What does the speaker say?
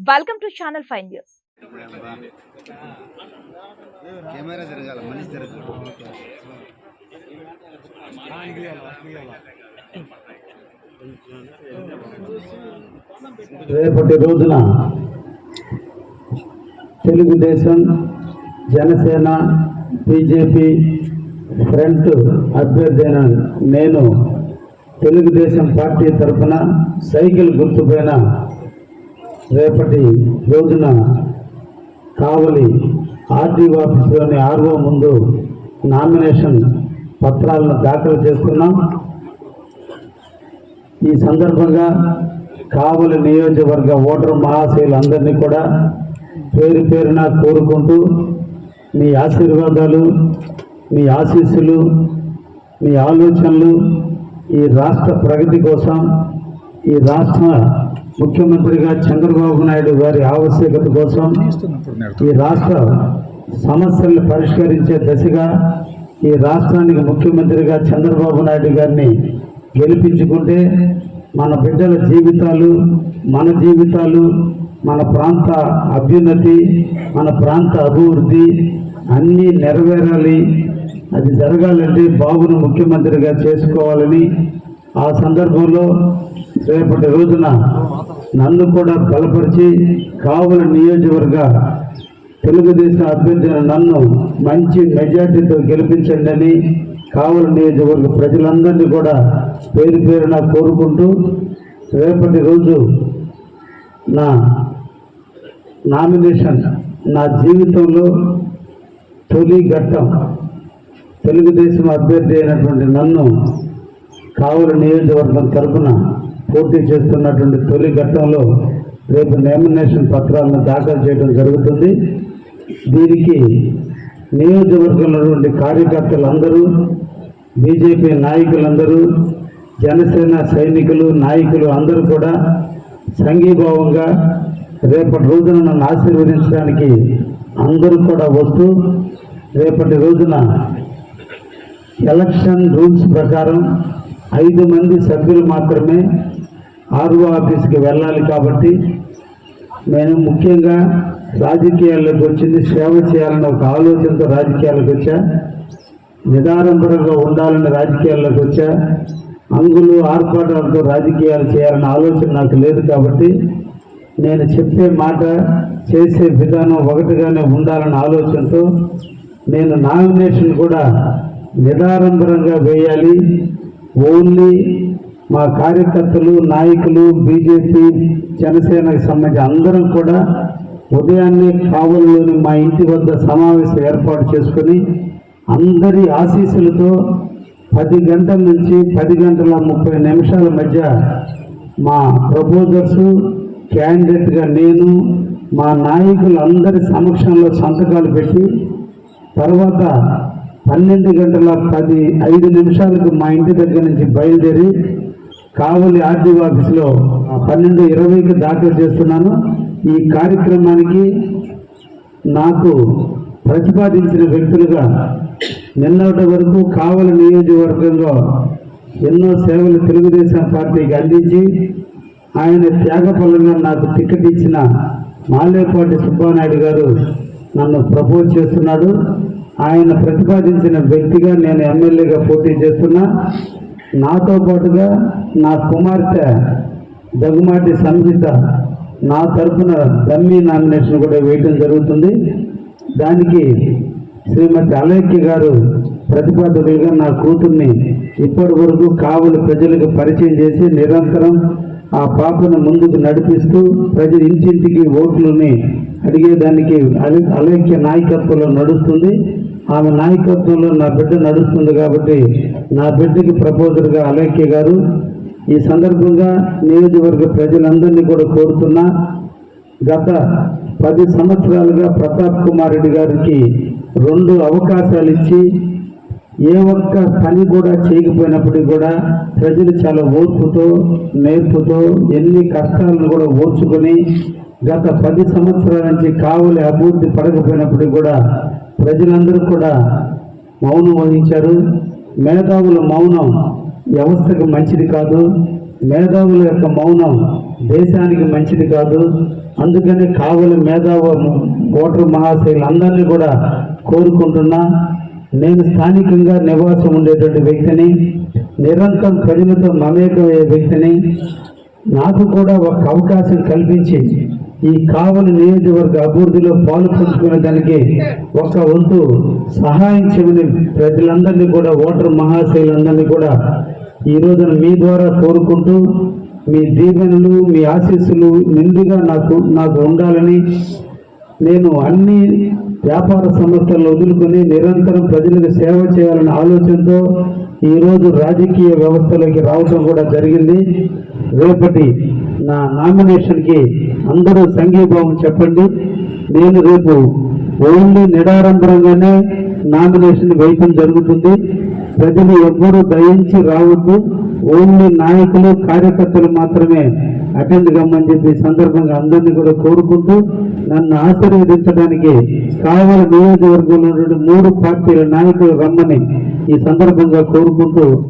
Welcome to channel five news camera మనిషి రేపటి రోజున తెలుగుదేశం జనసేన బీజేపీ ఫ్రంట్ అభ్యర్థి అయిన నేను తెలుగుదేశం పార్టీ తరఫున సైకిల్ గుర్తుపైన రేపటి రోజున కావలి ఆర్డీ ఆఫీసులోని ఆర్ఓ ముందు నామినేషన్ పత్రాలను దాఖలు చేసుకున్నాం. ఈ సందర్భంగా కావలి నియోజకవర్గ ఓటర్ మహాశయులందరినీ కూడా పేరు పేరున కోరుకుంటూ మీ ఆశీర్వాదాలు మీ ఆశీస్సులు మీ ఆలోచనలు ఈ రాష్ట్ర ప్రగతి కోసం ఈ రాష్ట్ర ముఖ్యమంత్రిగా చంద్రబాబు నాయుడు గారి ఆవశ్యకత కోసం ఈ రాష్ట్ర సమస్యలను పరిష్కరించే దశగా ఈ రాష్ట్రానికి ముఖ్యమంత్రిగా చంద్రబాబు నాయుడు గారిని గెలిపించుకుంటే మన బిడ్డల జీవితాలు మన జీవితాలు మన ప్రాంత అభ్యున్నతి మన ప్రాంత అభివృద్ధి అన్నీ నెరవేరాలి. అది జరగాలంటే బాబును ముఖ్యమంత్రిగా చేసుకోవాలని ఆ సందర్భంలో రేపటి రోజున నన్ను కూడా బలపరిచి కావలి నియోజకవర్గ తెలుగుదేశం అభ్యర్థిన అయిన నన్ను మంచి మెజార్టీతో గెలిపించండి అని కావలి నియోజకవర్గ ప్రజలందరినీ కూడా పేరు పేరున కోరుకుంటూ రేపటి రోజు నా నామినేషన్ నా జీవితంలో తొలి ఘట్టం తెలుగుదేశం అభ్యర్థి అయినటువంటి నన్ను కావలి నియోజకవర్గం తరఫున పోటీ చేస్తున్నటువంటి తొలి ఘట్టంలో రేపు నామినేషన్ పత్రాలను దాఖలు చేయడం జరుగుతుంది. దీనికి నియోజకవర్గంలోటువంటి కార్యకర్తలందరూ బీజేపీ నాయకులందరూ జనసేన సైనికులు నాయకులు అందరూ కూడా సంఘీభావంగా రేపటి రోజున నన్ను ఆశీర్వదించడానికి అందరూ కూడా వస్తూ రేపటి రోజున ఎలక్షన్ రూల్స్ ప్రకారం ఐదు మంది సభ్యులు మాత్రమే ఆర్ఓ ఆఫీస్కి వెళ్ళాలి కాబట్టి నేను ముఖ్యంగా రాజకీయాల్లోకి వచ్చింది సేవ చేయాలన్న ఒక ఆలోచనతో రాజకీయాలకు వచ్చా. నిదానంబరంగా ఉండాలని రాజకీయాల్లోకి వచ్చా. అంగులు ఆర్పాటాలతో రాజకీయాలు చేయాలన్న ఆలోచన నాకు లేదు కాబట్టి నేను చెప్పే మాట చేసే విధానం ఒకటిగానే ఉండాలన్న ఆలోచనతో నేను నామినేషన్ కూడా నిదారంభరంగా వేయాలి. ఓన్లీ మా కార్యకర్తలు నాయకులు బీజేపీ జనసేనకు సంబంధించి అందరం కూడా ఉదయాన్నే కావలిలోని మా ఇంటి వద్ద సమావేశం ఏర్పాటు చేసుకొని అందరి ఆశీస్సులతో పది గంటల నుంచి పది గంటల ముప్పై నిమిషాల మధ్య మా ప్రపోజర్స్ క్యాండిడేట్గా నేను మా నాయకులందరి సమక్షంలో సంతకాలు పెట్టి తర్వాత పన్నెండు గంటల పది ఐదు నిమిషాలకు మా ఇంటి దగ్గర నుంచి బయలుదేరి కావలి ఆర్డీ ఆఫీసులో పన్నెండు ఇరవైకి దాఖలు చేస్తున్నాను. ఈ కార్యక్రమానికి నాకు ప్రతిపాదించిన వ్యక్తులుగా నిన్నటి వరకు కావలి నియోజకవర్గంలో ఎన్నో సేవలు తెలుగుదేశం పార్టీకి అందించి ఆయన త్యాగఫలంగా నాకు టికెట్ ఇచ్చిన మాలేపాటి సుబ్బానాయుడు గారు నన్ను ప్రపోజ్ చేస్తున్నాడు. ఆయన ప్రతిపాదించిన వ్యక్తిగా నేను ఎమ్మెల్యేగా పోటీ చేస్తున్నా. నాతో పాటుగా నా కుమార్తె దగ్గుమాటి సంహిత నా తరఫున డమ్మీ నామినేషన్ కూడా వేయటం జరుగుతుంది. దానికి శ్రీమతి అలేఖ్య గారు ప్రతిపాదకులుగా నా కూతుర్ని ఇప్పటి వరకు కావలి ప్రజలకు పరిచయం చేసి నిరంతరం ఆ పాపను ముందుకు నడిపిస్తూ ప్రజలు ఇంటింటికి ఓట్లని అడిగేదానికి అలేఖ్య నాయకత్వంలో నడుస్తుంది. ఆమె నాయకత్వంలో నా బిడ్డ నడుస్తుంది కాబట్టి నా బిడ్డకి ప్రపోజర్గా అలేఖ్య గారు ఈ సందర్భంగా నియోజకవర్గ ప్రజలందరినీ కూడా కోరుతున్నా గత పది సంవత్సరాలుగా ప్రతాప్ కుమార్ రెడ్డి గారికి రెండు అవకాశాలు ఇచ్చి ఏ ఒక్క పని కూడా చేయకపోయినప్పటికీ కూడా ప్రజలు చాలా ఓర్పుతో నేర్పుతో ఎన్ని కష్టాలను కూడా ఓర్చుకొని గత పది సంవత్సరాల నుంచి కావలి అభివృద్ధి పడకపోయినప్పటికీ కూడా ప్రజలందరూ కూడా మౌనం వహించారు. మేధావుల మౌనం వ్యవస్థకు మంచిది కాదు. మేధావుల యొక్క మౌనం దేశానికి మంచిది కాదు. అందుకని కావలి మేధావ ఓటర్ మహాశైలందరినీ కూడా కోరుకుంటున్నా. నేను స్థానికంగా నివాసం ఉండేటువంటి వ్యక్తిని నిరంతరం ప్రజలతో మమేకమయ్యే వ్యక్తిని నాకు కూడా ఒక అవకాశం కల్పించి ఈ కావలి నియోజకవర్గ అభివృద్ధిలో పాలు పంచుకునే దానికి ఒక వంతు సహాయం చేయని ప్రజలందరినీ కూడా ఓటర్ మహాశైలందరినీ కూడా ఈ రోజున మీ ద్వారా కోరుకుంటూ మీ దీవెనలు మీ ఆశీస్సులు నిండుగా నాకు నాకు ఉండాలని నేను అన్ని వ్యాపార సంస్థలను వదులుకొని నిరంతరం ప్రజలకు సేవ చేయాలనే ఆలోచనతో ఈరోజు రాజకీయ వ్యవస్థలోకి రావడం కూడా జరిగింది. రేపటి నా నామినేషన్కి అందరూ సంఘీభావం చెప్పండి. నేను రేపు ఓన్లీ నిడారంభరంగానే నామినేషన్ వేయటం జరుగుతుంది. ప్రజలు ఎవ్వరూ దయించి రావద్దు. ఓన్లీ నాయకులు కార్యకర్తలు మాత్రమే అటెండ్ కమ్మని చెప్పి సందర్భంగా అందరినీ కూడా కోరుకుంటూ నన్ను ఆశీర్వదించడానికి కావల నియోజకవర్గంలో ఉన్నటువంటి మూడు పార్టీల నాయకులు రమ్మని ఈ సందర్భంగా కోరుకుంటూ